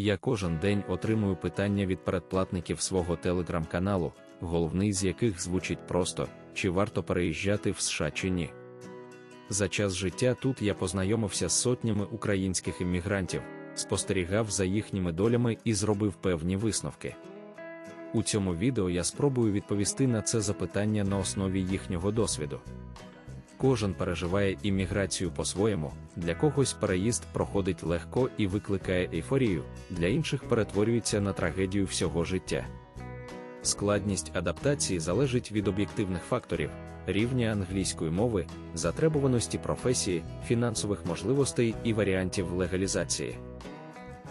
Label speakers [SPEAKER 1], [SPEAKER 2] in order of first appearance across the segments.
[SPEAKER 1] Я кожен день отримую питання від передплатників свого телеграм-каналу, головний з яких звучить просто: чи варто переїжджати в США чи ні. За час життя тут я познайомився з сотнями українських іммігрантів, спостерігав за їхніми долями і зробив певні висновки. У цьому відео я спробую відповісти на це запитання на основі їхнього досвіду. Кожен переживає імміграцію по-своєму, для когось переїзд проходить легко і викликає ейфорію, для інших перетворюється на трагедію всього життя. Складність адаптації залежить від об'єктивних факторів, рівня англійської мови, затребуваності професії, фінансових можливостей і варіантів легалізації.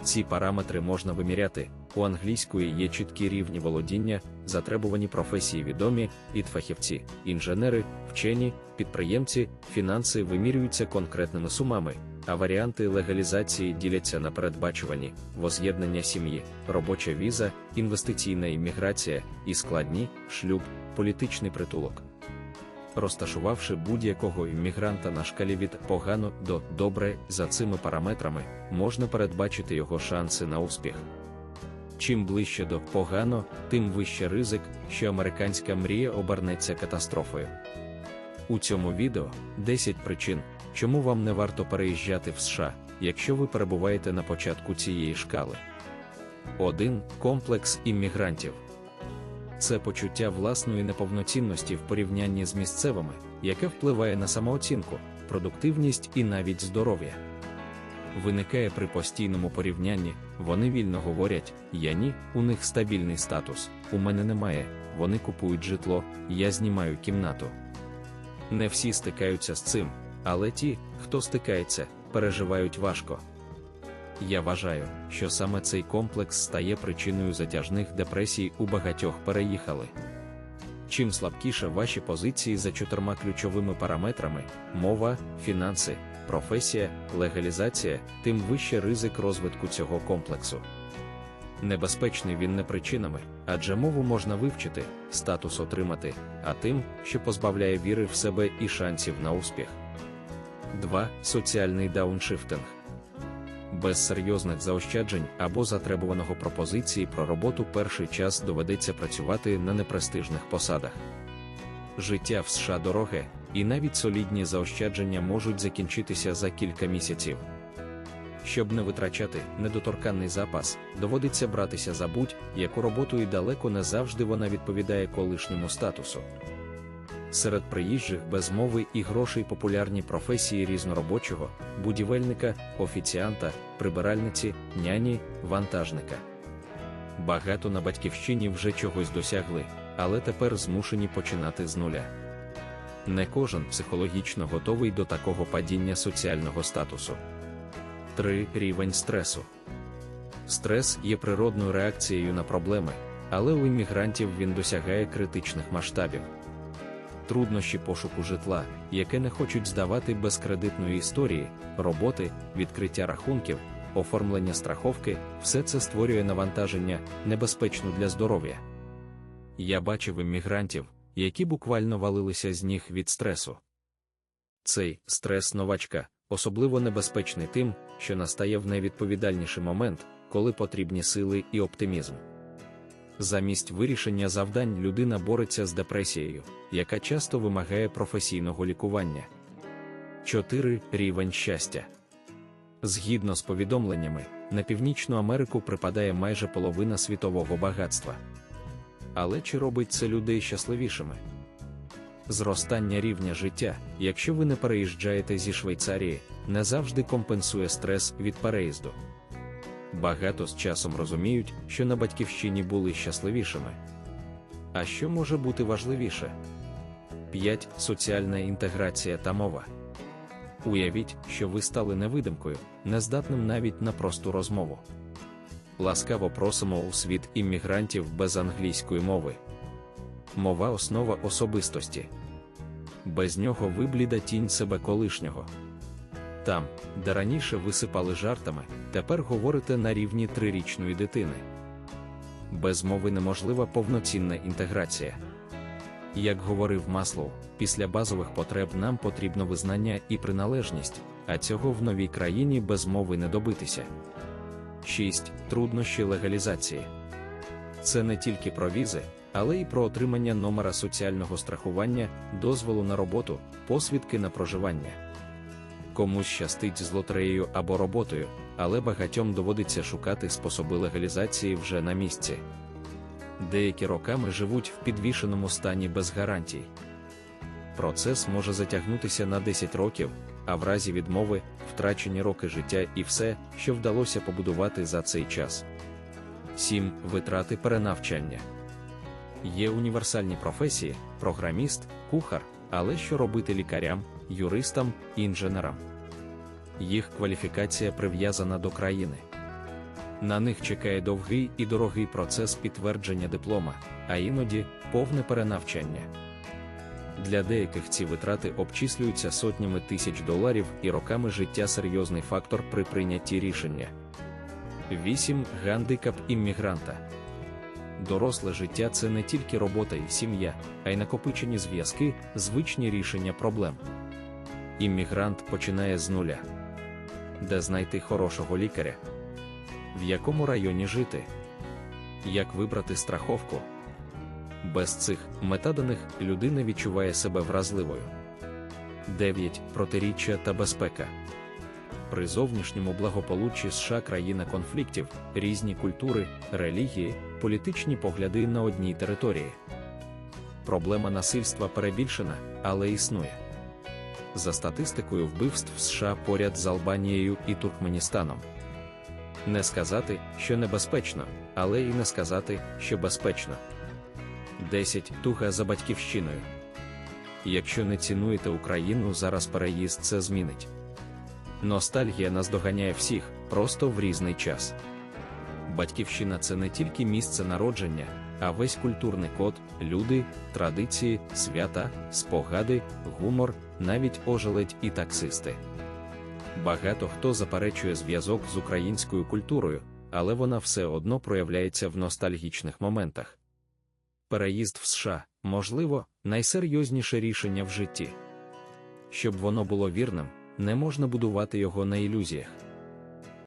[SPEAKER 1] Ці параметри можна виміряти. У англійської є чіткі рівні володіння, затребувані професії відомі, фахівці, інженери, вчені, підприємці, фінанси вимірюються конкретними сумами, а варіанти легалізації діляться на передбачувані, воз'єднання сім'ї, робоча віза, інвестиційна імміграція і складні шлюб, політичний притулок. Розташувавши будь-якого іммігранта на шкалі від погано до добре за цими параметрами, можна передбачити його шанси на успіх. Чим ближче до погано, тим вище ризик, що американська мрія обернеться катастрофою. У цьому відео 10 причин, чому вам не варто переїжджати в США, якщо ви перебуваєте на початку цієї шкали. 1. Комплекс іммігрантів. Це почуття власної неповноцінності в порівнянні з місцевими, яке впливає на самооцінку, продуктивність і навіть здоров'я. Виникає при постійному порівнянні, вони вільно говорять: я ні, у них стабільний статус, у мене немає, вони купують житло, я знімаю кімнату. Не всі стикаються з цим, але ті, хто стикається, переживають важко. Я вважаю, що саме цей комплекс стає причиною затяжних депресій у багатьох переїхали. Чим слабкіше ваші позиції за чотирма ключовими параметрами мова, фінанси, професія, легалізація, тим вище ризик розвитку цього комплексу. Небезпечний він не причинами, адже мову можна вивчити, статус отримати, а тим, що позбавляє віри в себе і шансів на успіх. 2. Соціальний дауншифтинг. Без серйозних заощаджень або затребуваного пропозиції про роботу перший час доведеться працювати на непрестижних посадах. Життя в США дороге, і навіть солідні заощадження можуть закінчитися за кілька місяців. Щоб не витрачати недоторканний запас, доводиться братися за будь-яку роботу і далеко не завжди вона відповідає колишньому статусу. Серед приїжджих без мови і грошей популярні професії різноробочого, будівельника, офіціанта, прибиральниці, няні, вантажника. Багато на батьківщині вже чогось досягли, але тепер змушені починати з нуля. Не кожен психологічно готовий до такого падіння соціального статусу. 3. Рівень стресу. Стрес є природною реакцією на проблеми, але у іммігрантів він досягає критичних масштабів. Труднощі пошуку житла, яке не хочуть здавати без кредитної історії, роботи, відкриття рахунків, оформлення страховки, все це створює навантаження, небезпечно для здоров'я. Я бачив іммігрантів, які буквально валилися з ніг від стресу. Цей стрес новачка особливо небезпечний тим, що настає в найвідповідальніший момент, коли потрібні сили і оптимізм. Замість вирішення завдань людина бореться з депресією, яка часто вимагає професійного лікування. 4. Рівень щастя. Згідно з повідомленнями, на Північну Америку припадає майже половина світового багатства. Але чи робить це людей щасливішими? Зростання рівня життя, якщо ви не переїжджаєте зі Швейцарії, не завжди компенсує стрес від переїзду. Багато з часом розуміють, що на батьківщині були щасливішими. А що може бути важливіше? 5. Соціальна інтеграція та мова. Уявіть, що ви стали невидимкою, нездатним навіть на просту розмову. Ласкаво просимо у світ іммігрантів без англійської мови. Мова основа особистості. Без нього вибліда тінь себе колишнього. Там, де раніше висипали жартами, тепер говорите на рівні трирічної дитини. Без мови неможлива повноцінна інтеграція. Як говорив Маслоу, після базових потреб нам потрібно визнання і приналежність, а цього в новій країні без мови не добитися. 6. Труднощі легалізації. Це не тільки про візи, але й про отримання номера соціального страхування, дозволу на роботу, посвідки на проживання. Комусь щастить з лотереєю або роботою, але багатьом доводиться шукати способи легалізації вже на місці. Деякі роками живуть в підвішеному стані без гарантій. Процес може затягнутися на 10 років, а в разі відмови втрачені роки життя і все, що вдалося побудувати за цей час. 7. Витрати перенавчання. Є універсальні професії, програміст, кухар, але що робити лікарям, юристам, інженерам? Їх кваліфікація прив'язана до країни. На них чекає довгий і дорогий процес підтвердження диплома, а іноді повне перенавчання. Для деяких ці витрати обчислюються сотнями тисяч доларів і роками життя серйозний фактор при прийнятті рішення. 8. Гандикап іммігранта. Доросле життя це не тільки робота і сім'я, а й накопичені зв'язки, звичні рішення проблем. Іммігрант починає з нуля. Де знайти хорошого лікаря? В якому районі жити? Як вибрати страховку? Без цих метаданих людина відчуває себе вразливою. 9. Протиріччя та безпека. При зовнішньому благополуччі США країна конфліктів, різні культури, релігії, політичні погляди на одній території. Проблема насильства перебільшена, але існує. За статистикою вбивств США поряд з Албанією і Туркменістаном. Не сказати, що небезпечно, але і не сказати, що безпечно. 10. Туга за батьківщиною. Якщо не цінуєте Україну, зараз переїзд це змінить. Ностальгія наздоганяє всіх, просто в різний час. Батьківщина це не тільки місце народження, а весь культурний код, люди, традиції, свята, спогади, гумор, навіть ожеледь і таксисти. Багато хто заперечує зв'язок з українською культурою, але вона все одно проявляється в ностальгічних моментах. Переїзд в США, можливо, найсерйозніше рішення в житті. Щоб воно було вірним, не можна будувати його на ілюзіях.